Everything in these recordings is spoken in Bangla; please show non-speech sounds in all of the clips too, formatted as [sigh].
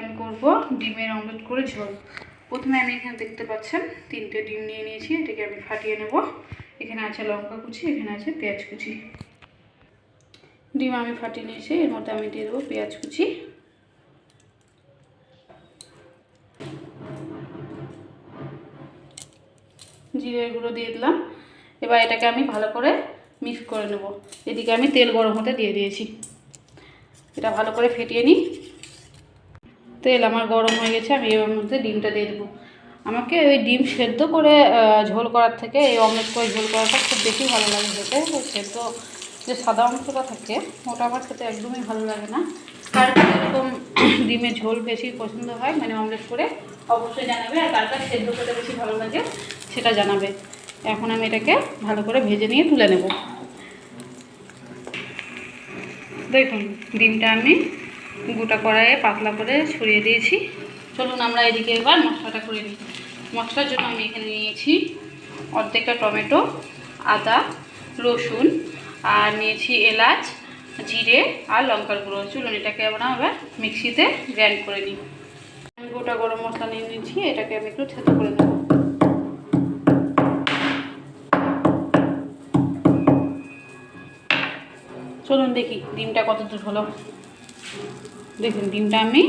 আমি করব ডিমের অমলেট করে ঝোল। প্রথমে আমি এখানে দেখতে পাচ্ছেন তিনটে ডিম নিয়ে নিয়েছি, এটাকে আমি ফাটিয়ে নেব। এখানে আছে লঙ্কা কুচি, এখানে আছে পেঁয়াজ কুচি। ডিম আমি ফাটিয়ে নিয়েছি, এর মধ্যে আমি দিয়ে দেবো পেঁয়াজ কুচি। জিরের গুঁড়ো দিয়ে দিলাম। এবার এটাকে আমি ভালো করে মিক্স করে নেব। এদিকে আমি তেল গরম হতে দিয়ে দিয়েছি। এটা ভালো করে ফেটিয়ে নিই। তেল আমার গরম হয়ে গেছে, আমি এর মধ্যে ডিমটা দিয়ে দেবো। আমাকে ওই ডিম সেদ্ধ করে ঝোল করার থেকে, এই অমলেট করে ঝোল করাটা খুব বেশি ভালো লাগে খেতে। সেদ্ধ যে সাদা অংশটা থাকে, ওটা আমার খেতে একদমই ভালো লাগে না। কার এরকম [clears throat] ডিমের ঝোল বেশি পছন্দ হয় মানে অমলেট করে অবশ্যই জানাবে, আর কার সেদ্ধ খেতে বেশি ভালো লাগে সেটা জানাবে। এখন আমি এটাকে ভালো করে ভেজে নিয়ে তুলে নেব। দেখুন, ডিমটা আমি গোটা কড়াইয়ে পাতলা করে ছড়িয়ে দিয়েছি। চলুন আমরা এদিকে এবার মশলাটা করে নিই। মশলার জন্য আমি এখানে নিয়েছি অর্ধেকটা টমেটো, আদা, রসুন আর নিয়েছি এলাচ, জিরে আর লঙ্কার গুঁড়ো। চলুন এটাকে আমরা আবার মিক্সিতে গ্র্যান্ড করে নিই। আমি গোটা গরম মশলা নিয়ে নিয়েছি, এটাকে আমি একটু থেতো করে নেব। চলুন দেখি, ডিমটা কত দূর হলো। দেখুন, ডিমটা আমি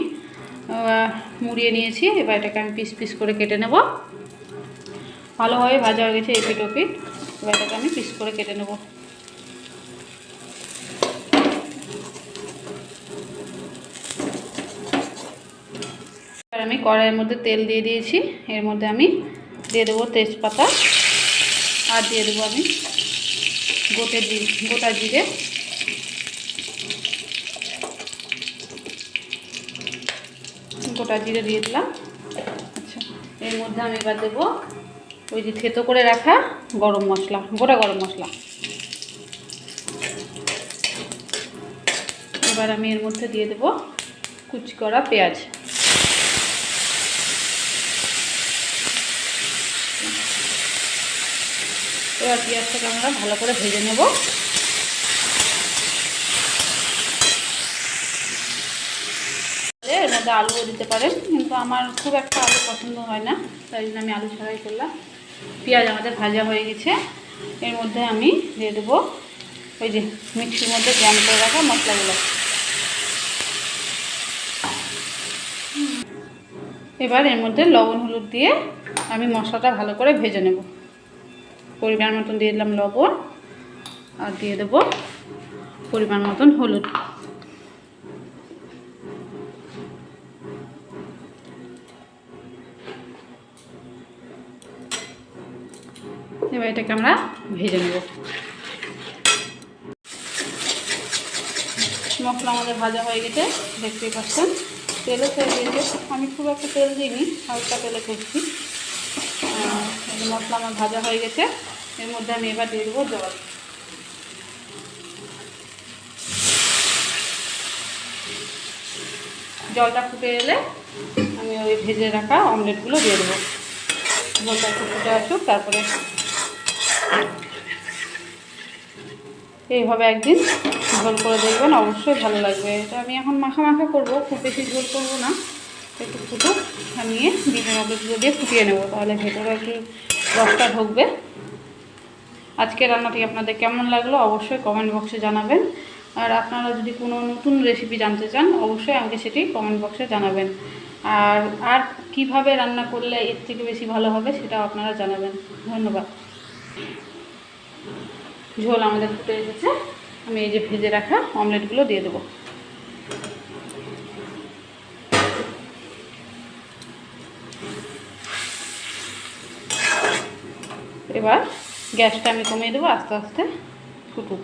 মুড়িয়ে নিয়েছি, এবার এটাকে আমি পিস পিস করে কেটে নেব। ভালোভাবে ভাজা হয়ে গেছে এপিট ওপিট এবার এটাকে আমি পিস করে কেটে নেব। এবার আমি কড়াইয়ের মধ্যে তেল দিয়ে দিয়েছি, এর মধ্যে আমি দিয়ে দেবো তেজপাতা, আর দিয়ে দেবো আমি গোটে গোটা জিরে গোটা জিরে দিয়ে দিলাম। আচ্ছা এর মধ্যে আমি এবার দেবো ওই যে থেতো করে রাখা গরম মশলা, গোটা গরম মশলা। এবার আমি এর মধ্যে দিয়ে দেবো কুচি করা পেঁয়াজ। এবার পেঁয়াজটাকে আমরা ভালো করে ভেজে নেব। মধ্যে আলুও দিতে পারেন, কিন্তু আমার খুব একটা আলু পছন্দ হয় না, তাই জন্য আমি আলু ছাড়াই করলাম। পেঁয়াজ আমাদের ভাজা হয়ে গেছে, এর মধ্যে আমি দিয়ে দেবো ওই যে মিক্সির মধ্যে গ্রাম করে রাখা মশলাগুলো। এবার এর মধ্যে লবণ, হলুদ দিয়ে আমি মশলাটা ভালো করে ভেজে নেব। পরিমাণ মতন দিয়ে দিলাম লবণ, আর দিয়ে দেবো পরিমাণ মতন হলুদ। এবার এটাকে আমরা ভেজে নেব। মশলা আমাদের ভাজা হয়ে গেছে, দেখতেই পাচ্ছেন। তেলও ছেড়ে দিয়েছে আমি খুব একটা তেল দিইনি, হালকা তেলে যে মশলা আমার ভাজা হয়ে গেছে, এর মধ্যে আমি এবার দিয়ে দেবো জল। জলটা ফুটে এলে আমি ওই ভেজে রাখা অমলেটগুলো দিয়ে দেবো। জলটা ফুটে আসুক, তারপরে এইভাবে একদিন ঝোল করে দেখবেন, অবশ্যই ভালো লাগবে। এটা আমি এখন মাখা মাখা করব, খুব বেশি ঝোল করব না। একটু ফুটুক নিয়ে ডিমের অমলেটগুলো দিয়ে ফুটিয়ে নেব, তাহলে ভেতরে একটু রসটা ঢুকবে। আজকে রান্নাটি আপনাদের কেমন লাগল অবশ্যই কমেন্ট বক্সে জানাবেন। আর আপনারা যদি কোনো নতুন রেসিপি জানতে চান, অবশ্যই আমাকে সেটি কমেন্ট বক্সে জানাবেন। আর আর কীভাবে রান্না করলে এর থেকে বেশি ভালো হবে সেটাও আপনারা জানাবেন। ধন্যবাদ। ঝোল আমাদের ফুটে এসেছে। আমি এই যে ভেজে রাখা অমলেটগুলো দিয়ে দেবো। এবার গ্যাসটা আমি কমিয়ে দেবো আস্তে আস্তে ফুটুক।